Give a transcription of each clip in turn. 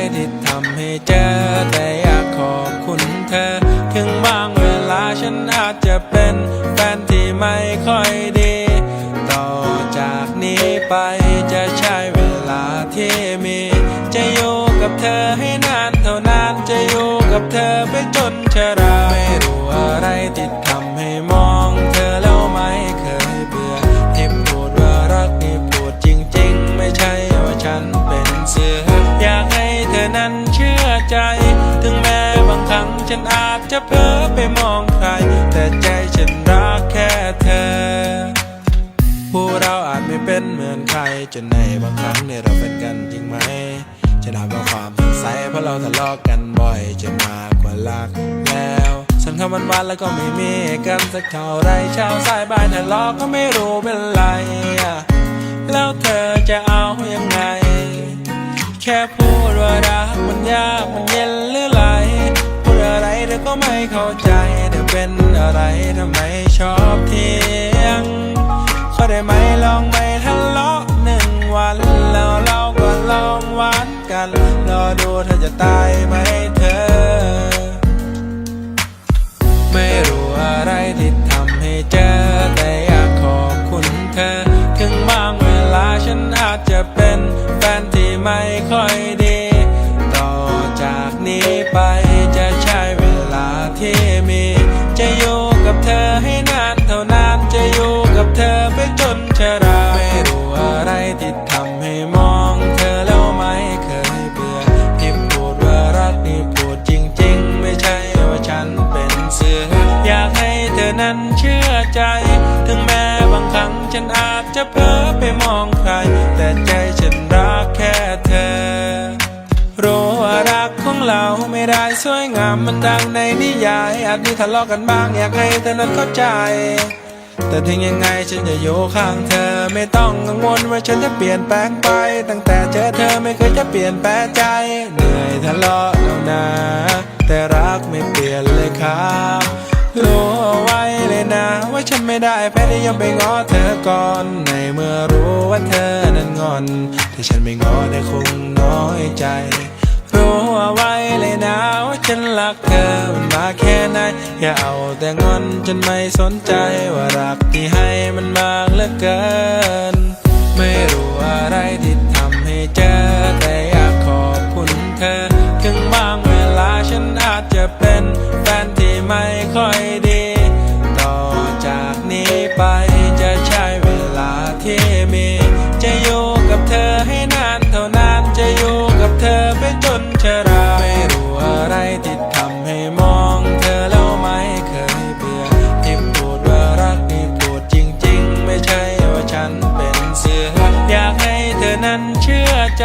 ให้เจอ แต่อยากขอบคุณเธอ ถึงบางเวลาฉันอาจจะเป็นแฟนที่ไม่ค่อยดี ต่อจากนี้ไปจะใช้เวลาที่มี จะอยู่กับเธอให้นานเท่านานจะอยู่กับเธอไปจนชราไม่รู้อะไรที่ท ฉันอาจจะเพ้อไปมองใคร แต่ใจฉันรักแค่เธอผู้เราอาจไม่เป็นเหมือนใคร จนในบางครั้งเนี่ยเราเป็นกันจริงไหมจะนับว่าความสงสัยเพราะเราทะเลาะกันบ่อยจนมากกว่ารักแล้วสันคำวันวันแล้วก็ไม่มีกันสักเท่าไรเช้าสายบ่ายทะเลาะก็ไม่รู้เป็นไร แล้วเธอจะเอาอยังไง แค่พูดว่ารักมันยากมันเย็น ใจเธอเป็นอะไรทำไมชอบเถียงขอได้ไหมลองไม่ทะเลาะหนึ่งวันแล้วเราก็ลองหวานกันรอดูเธอจะตายไหมเธอ ไม่รู้อะไรที่ทำให้เจอแต่อยากขอบคุณเธอ ถึงบางเวลาฉันอาจจะเป็นแฟนที่ไม่ค่อยดี นั้นเชื่อใจ ถึงแม้บางครั้งฉันอาจจะเพ้อไปมองใคร แต่ใจฉันรักแค่เธอ รู้ว่ารักของเราไม่ได้สวยงามมันดังในนิยาย อาจมีทะเลาะกันบ้างอยากให้เธอนั้นเข้าใจ แต่ถึงยังไงฉันจะอยู่ข้างเธอ ไม่ต้องกังวลว่าฉันจะเปลี่ยนแปลงไป ตั้งแต่เจอเธอไม่เคยจะเปลี่ยนแปลงใจ เหนื่อยทะเลาะแล้วนะ แต่รักไม่เปลี่ยนเลยครับ ฉันไม่ได้แพ้ที่ยอมไปง้อเธอก่อน ในเมื่อรู้ว่าเธอนั้นงอน ที่ฉันไม่ง้อได้คงน้อยใจ รู้เอาไว้เลยนะว่าฉันรักเธอมันมาแค่ไหน อย่าเอาแต่งอนจนไม่สนใจว่ารักที่ให้มันมากเหลือเกิน ไม่รู้อะไรที่ทำให้เจอแต่อยากขอบคุณเธอ ถึงบางเวลาฉันอาจจะเป็นแฟนที่ไม่ค่อยดี ใจ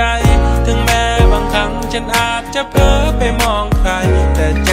ถึงแม้บางครั้งฉันอาจจะเพ้อไปมองใคร แต่ใจ